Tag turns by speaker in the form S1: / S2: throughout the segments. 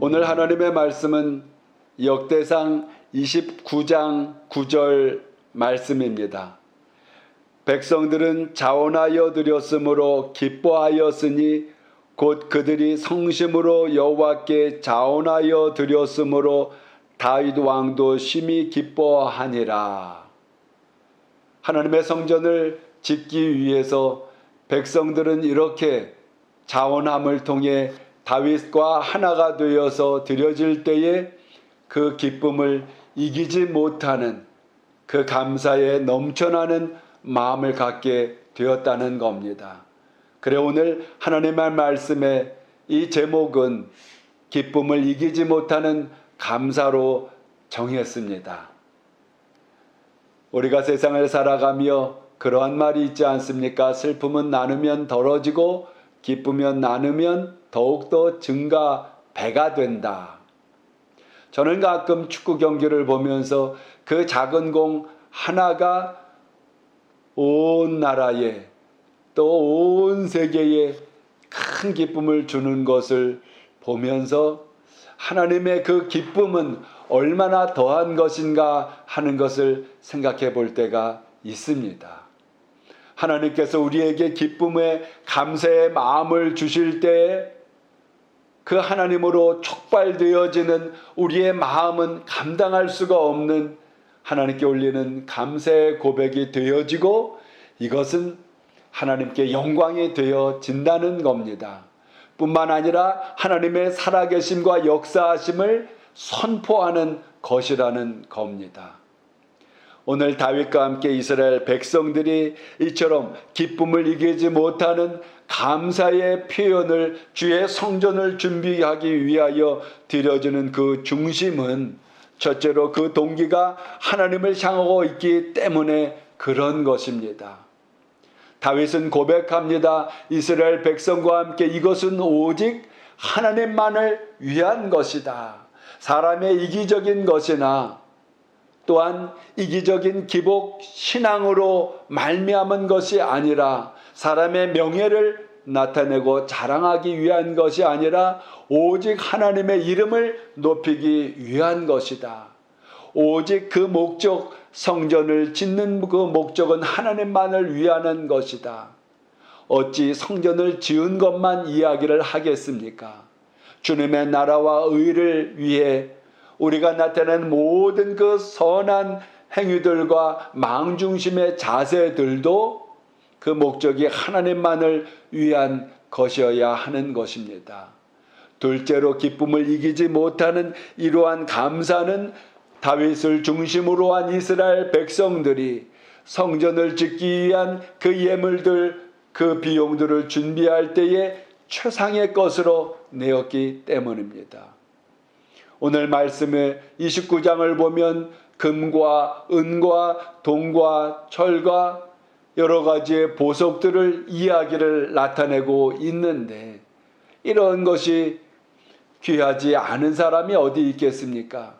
S1: 오늘 하나님의 말씀은 역대상 29장 9절 말씀입니다. 백성들은 자원하여 드렸으므로 기뻐하였으니 곧 그들이 성심으로 여호와께 자원하여 드렸으므로 다윗 왕도 심히 기뻐하니라. 하나님의 성전을 짓기 위해서 백성들은 이렇게 자원함을 통해 다윗과 하나가 되어서 드려질 때에 그 기쁨을 이기지 못하는 그 감사에 넘쳐나는 마음을 갖게 되었다는 겁니다. 그래 오늘 하나님의 말씀에 이 제목은 기쁨을 이기지 못하는 감사로 정했습니다. 우리가 세상을 살아가며 그러한 말이 있지 않습니까? 슬픔은 나누면 덜어지고 기쁘면 나누면 더욱더 증가 배가 된다. 저는 가끔 축구 경기를 보면서 그 작은 공 하나가 온 나라에 또 온 세계에 큰 기쁨을 주는 것을 보면서 하나님의 그 기쁨은 얼마나 더한 것인가 하는 것을 생각해 볼 때가 있습니다. 하나님께서 우리에게 기쁨의 감사의 마음을 주실 때에 그 하나님으로 촉발되어지는 우리의 마음은 감당할 수가 없는 하나님께 올리는 감사의 고백이 되어지고 이것은 하나님께 영광이 되어진다는 겁니다. 뿐만 아니라 하나님의 살아계심과 역사하심을 선포하는 것이라는 겁니다. 오늘 다윗과 함께 이스라엘 백성들이 이처럼 기쁨을 이기지 못하는 감사의 표현을 주의 성전을 준비하기 위하여 드려지는 그 중심은 첫째로 그 동기가 하나님을 향하고 있기 때문에 그런 것입니다. 다윗은 고백합니다. 이스라엘 백성과 함께 이것은 오직 하나님만을 위한 것이다. 사람의 이기적인 것이나 또한 이기적인 기복 신앙으로 말미암은 것이 아니라 사람의 명예를 나타내고 자랑하기 위한 것이 아니라 오직 하나님의 이름을 높이기 위한 것이다. 오직 그 목적 성전을 짓는 그 목적은 하나님만을 위하는 것이다. 어찌 성전을 지은 것만 이야기를 하겠습니까? 주님의 나라와 의를 위해 우리가 나타낸 모든 그 선한 행위들과 망중심의 자세들도 그 목적이 하나님만을 위한 것이어야 하는 것입니다. 둘째로 기쁨을 이기지 못하는 이러한 감사는 다윗을 중심으로 한 이스라엘 백성들이 성전을 짓기 위한 그 예물들, 그 비용들을 준비할 때에 최상의 것으로 내었기 때문입니다. 오늘 말씀의 29장을 보면 금과 은과 동과 철과 여러 가지의 보석들을 이야기를 나타내고 있는데 이런 것이 귀하지 않은 사람이 어디 있겠습니까?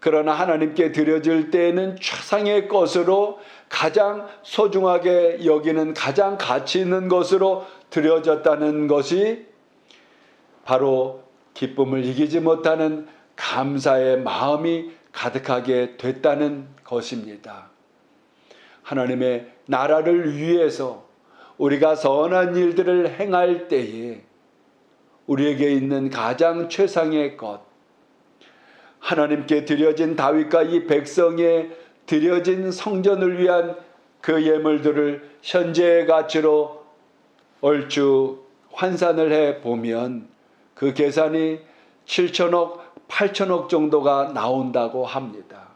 S1: 그러나 하나님께 드려질 때에는 최상의 것으로 가장 소중하게 여기는 가장 가치 있는 것으로 드려졌다는 것이 바로 기쁨을 이기지 못하는 감사의 마음이 가득하게 됐다는 것입니다. 하나님의 나라를 위해서 우리가 선한 일들을 행할 때에 우리에게 있는 가장 최상의 것, 하나님께 드려진 다윗과 이 백성에 드려진 성전을 위한 그 예물들을 현재의 가치로 얼추 환산을 해 보면 그 계산이 7천억, 8천억 정도가 나온다고 합니다.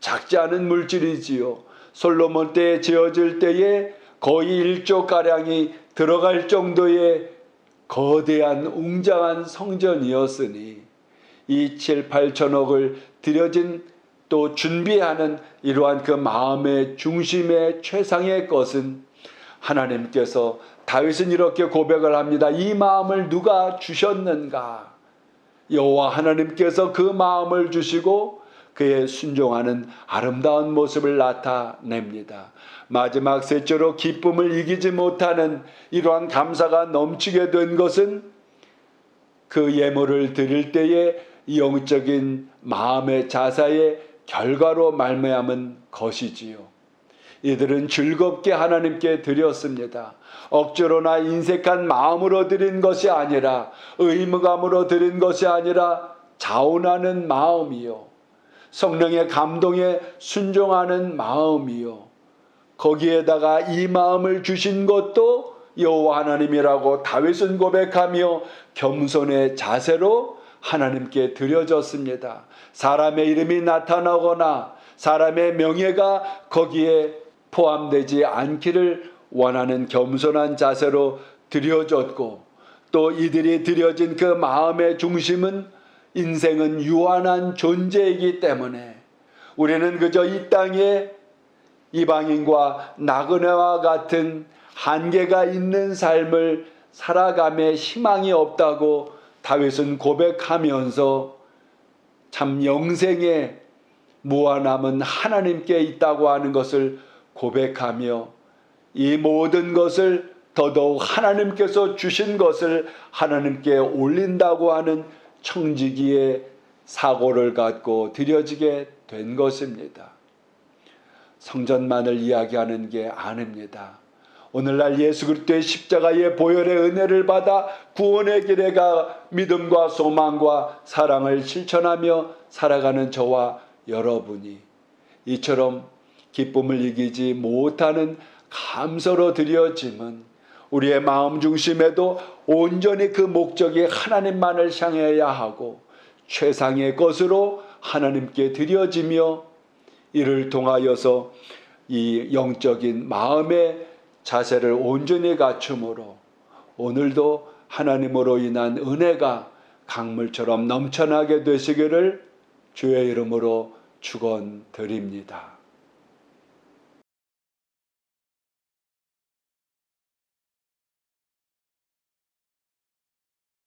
S1: 작지 않은 물질이지요. 솔로몬 때에 지어질 때에 거의 1조 가량이 들어갈 정도의 거대한 웅장한 성전이었으니 이 7, 8천억을 들여진 또 준비하는 이러한 그 마음의 중심의 최상의 것은 하나님께서 다윗은 이렇게 고백을 합니다. 이 마음을 누가 주셨는가? 여호와 하나님께서 그 마음을 주시고 그의 순종하는 아름다운 모습을 나타냅니다. 마지막 셋째로 기쁨을 이기지 못하는 이러한 감사가 넘치게 된 것은 그 예물을 드릴 때에 영적인 마음의 자사의 결과로 말미암은 것이지요. 이들은 즐겁게 하나님께 드렸습니다. 억지로나 인색한 마음으로 드린 것이 아니라 의무감으로 드린 것이 아니라 자원하는 마음이요. 성령의 감동에 순종하는 마음이요. 거기에다가 이 마음을 주신 것도 여호와 하나님이라고 다윗은 고백하며 겸손의 자세로 하나님께 드려졌습니다. 사람의 이름이 나타나거나 사람의 명예가 거기에 포함되지 않기를 원하는 겸손한 자세로 드려졌고 또 이들이 드려진 그 마음의 중심은 인생은 유한한 존재이기 때문에 우리는 그저 이 땅에 이방인과 나그네와 같은 한계가 있는 삶을 살아감에 희망이 없다고 다윗은 고백하면서 참 영생에 무한함은 하나님께 있다고 하는 것을 고백하며 이 모든 것을 더더욱 하나님께서 주신 것을 하나님께 올린다고 하는 청지기의 사고를 갖고 드려지게 된 것입니다. 성전만을 이야기하는 게 아닙니다. 오늘날 예수 그리스도의 십자가의 보혈의 은혜를 받아 구원의 길에 가 믿음과 소망과 사랑을 실천하며 살아가는 저와 여러분이 이처럼 기쁨을 이기지 못하는 감서로 드려짐은 우리의 마음 중심에도 온전히 그 목적이 하나님만을 향해야 하고 최상의 것으로 하나님께 드려지며 이를 통하여서 이 영적인 마음의 자세를 온전히 갖춤으로 오늘도 하나님으로 인한 은혜가 강물처럼 넘쳐나게 되시기를 주의 이름으로 축원드립니다.